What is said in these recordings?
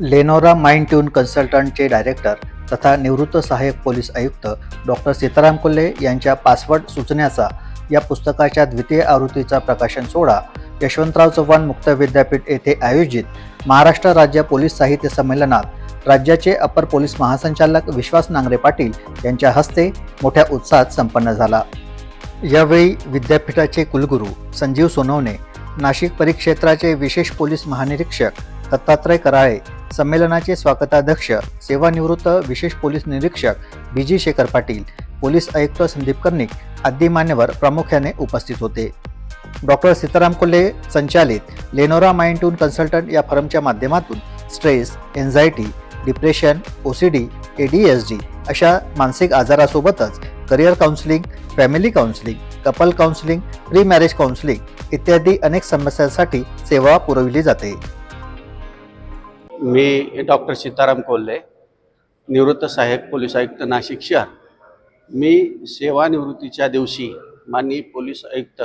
लेनोरा mind tune कन्सल्टंटचे director तथा निवृत्त सहाय्यक पोलीस आयुक्त डॉक्टर सीताराम कोल्हे यांच्या पासवर्ड सूचनेचा या पुस्तकाच्या द्वितीय आवृत्तीचा प्रकाशन सोहळा यशवंतराव चव्हाण मुक्त विद्यापीठ येथे आयोजित महाराष्ट्र राज्य पोलीस साहित्य संमेलनात राज्याचे अपर पोलीस महासंचालक विश्वास नांगरे पाटील यांच्या हस्ते मोठ्या उत्साहात संपन्न झाला. यावेळी विद्यापीठाचे कुलगुरू संजीव सोनवणे नाशिक परिक्षेत्राचे विशेष पोलीस महानिरीक्षक दत्तात्रय कराळे संमेलनाचे स्वागताध्यक्ष सेवानिवृत्त विशेष पोलीस निरीक्षक B G Shekhar Patil police आयुक्त संदीप कर्णिक आदी मान्यवर प्रामुख्याने उपस्थित होते. डॉक्टर सीताराम कोल्हे संचालित लेनोरा माइंड टून कन्सल्टंट या फर्मच्या माध्यमातून stress anxiety depression O C D A D S D अशा मानसिक आजारासोबतच career counselling family counselling couple counselling pre marriage counselling इत्यादी अनेक समस्यांसाठी सेवा पुरविली जाते. मी डॉक्टर सीताराम कोल्हे निवृत्त सहाय्यक पोलीस आयुक्त नाशिक शहर. मी सेवानिवृत्तीच्या दिवशी माननीय पोलीस आयुक्त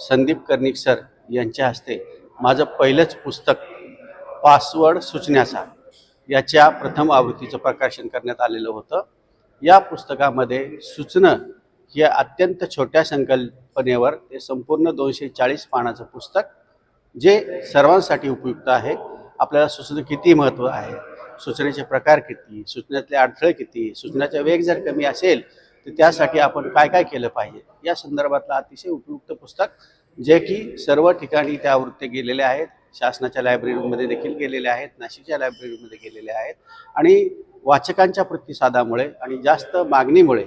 संदीप कर्णिक सर यांच्या हस्ते माझं पहिलंच पुस्तक पासवर्ड सुचण्याचा याच्या प्रथम आवृत्तीचं प्रकाशन करण्यात आलेलं होतं. या पुस्तकामध्ये सूचनं या अत्यंत छोट्या संकल्पनेवर ते संपूर्ण दोनशे चाळीस पानाचं पुस्तक जे सर्वांसाठी उपयुक्त आहे आपल्याला सूचना किती महत्त्व आहे? सूचनेचे प्रकार किती? सूचनेतले अडथळे किती? सूचनाचा वेग जर कमी असेल तर त्यासाठी आपण काय काय केलं पाहिजे? या संदर्भातलं अतिशय उपयुक्त पुस्तक जे की सर्व ठिकाणी त्या आवृत्त्या गेलेले आहेत. शासनाच्या लायब्ररीमध्ये देखील गेलेले आहेत नाशिकच्या लायब्ररीमध्ये गेलेले आहेत. आणि वाचकांच्या प्रतिसादामुळे आणि जास्त मागणीमुळे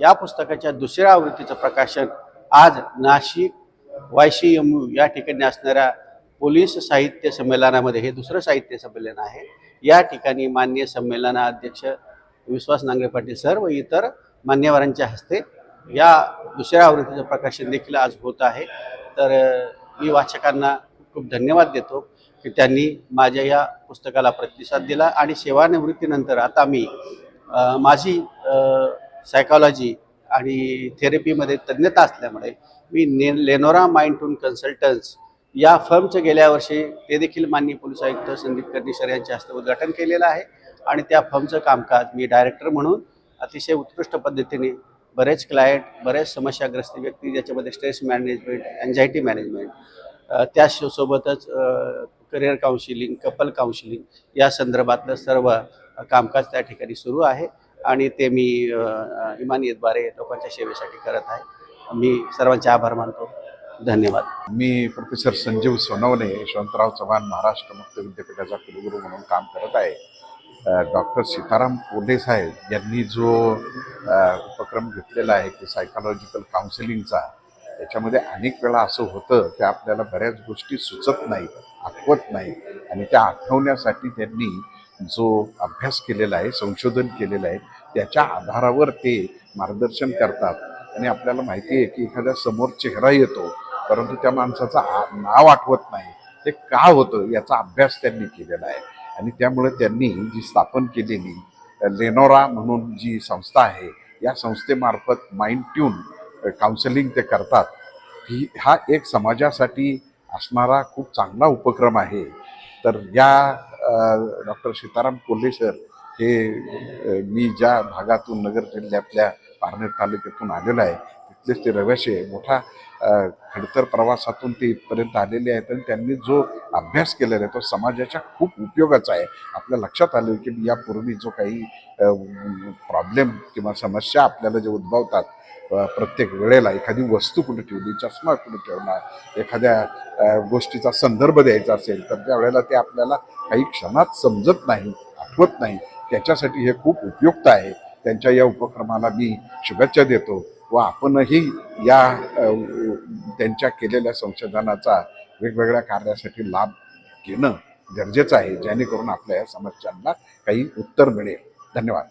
या पुस्तकाच्या दुसऱ्या आवृत्तीचं प्रकाशन आज नाशिक वाय या ठिकाणी असणाऱ्या पोलीस साहित्य संमेलनामध्ये हे दुसरं साहित्य संमेलन आहे. या ठिकाणी मान्य संमेलनाध्यक्ष विश्वास नांगरे पाटील सर व इतर मान्यवरांच्या हस्ते या दुसऱ्या आवृत्तीचं प्रकाशन देखील आज होत आहे. तर मी वाचकांना खूप धन्यवाद देतो की त्यांनी माझ्या या पुस्तकाला प्रतिसाद दिला आणि सेवानिवृत्तीनंतर आता मी माझी सायकॉलॉजी आणि थेरपीमध्ये तज्ज्ञता असल्यामुळे मी ने लेनोरा माइंड टून कन्सल्टन्स या फर्मचं गेल्या वर्षी ते देखील माननीय पोलीस आयुक्त संदीप कर्णीसर यांच्या हस्ते उद्घाटन केलेलं आहे. आणि त्या फर्मचं कामकाज मी डायरेक्टर म्हणून अतिशय उत्कृष्ट पद्धतीने बरेच क्लायंट बरेच समस्याग्रस्त व्यक्ती ज्याच्यामध्ये स्ट्रेस मॅनेजमेंट अँझायटी मॅनेजमेंट त्या करिअर काउन्सिलिंग कपल काउन्सिलिंग या संदर्भातलं सर्व कामकाज त्या ठिकाणी सुरू आहे. आणि ते मी इमानियतद्वारे लोकांच्या सेवेसाठी करत आहे. मी सर्वांचे आभार मानतो. धन्यवाद. मी प्रोफेसर संजीव सोनवणे यशवंतराव चव्हाण महाराष्ट्र मुक्त विद्यापीठाचा कुलगुरू म्हणून काम करत आहे. डॉक्टर सीताराम कोल्हे साहेब यांनी जो उपक्रम घेतलेला आहे की सायकॉलॉजिकल काउन्सिलिंगचा त्याच्यामध्ये अनेक वेळा असं होतं की आपल्याला बऱ्याच गोष्टी सुचत नाही आठवत नाही आणि त्या आठवण्यासाठी त्यांनी जो अभ्यास केलेला आहे संशोधन केलेलं आहे त्याच्या आधारावर ते मार्गदर्शन करतात. आणि आपल्याला माहिती आहे की एखाद्या समोर चेहरा येतो परंतु त्या माणसाचं आ- नाव आठवत नाही. ते का होतं याचा अभ्यास त्यांनी केलेला आहे. आणि त्यामुळे त्यांनी जी स्थापन केलेली लेनोरा म्हणून जी संस्था आहे या संस्थेमार्फत माइंड ट्यून काउन्सिलिंग ते करतात. ही हा एक समाजासाठी असणारा खूप चांगला उपक्रम आहे. तर या डॉक्टर सीताराम कोल्हे सर हे मी ज्या भागातून नगर जिल्ह्यातल्या पारनेर तालुक्यातून आलेलो आहे तिथलेच ते रहिवाशी आहे मोठा खडतर प्रवासातून ते इथपर्यंत आलेले आहेत आणि त्यांनी जो अभ्यास केलेला आहे तो समाजाच्या खूप उपयोगाचा आहे. आपल्या लक्षात आलं की यापूर्वी जो काही प्रॉब्लेम किंवा समस्या आपल्याला जे उद्भवतात प्रत्येक वेळेला एखादी वस्तू कुठे ठेवली चष्मा कुठे ठेवणार एखाद्या गोष्टीचा संदर्भ द्यायचा असेल तर त्यावेळेला ते आपल्याला काही क्षणात समजत नाही आठवत नाही. त्याच्यासाठी हे खूप उपयुक्त आहे. त्यांच्या या उपक्रमाला मी शुभेच्छा देतो. व आपणही या त्यांच्या केलेल्या संशोधनाचा वेगवेगळ्या कार्यासाठी लाभ घेणं गरजेचं आहे जेणेकरून आपल्या या समस्यांना काही उत्तर मिळेल. धन्यवाद.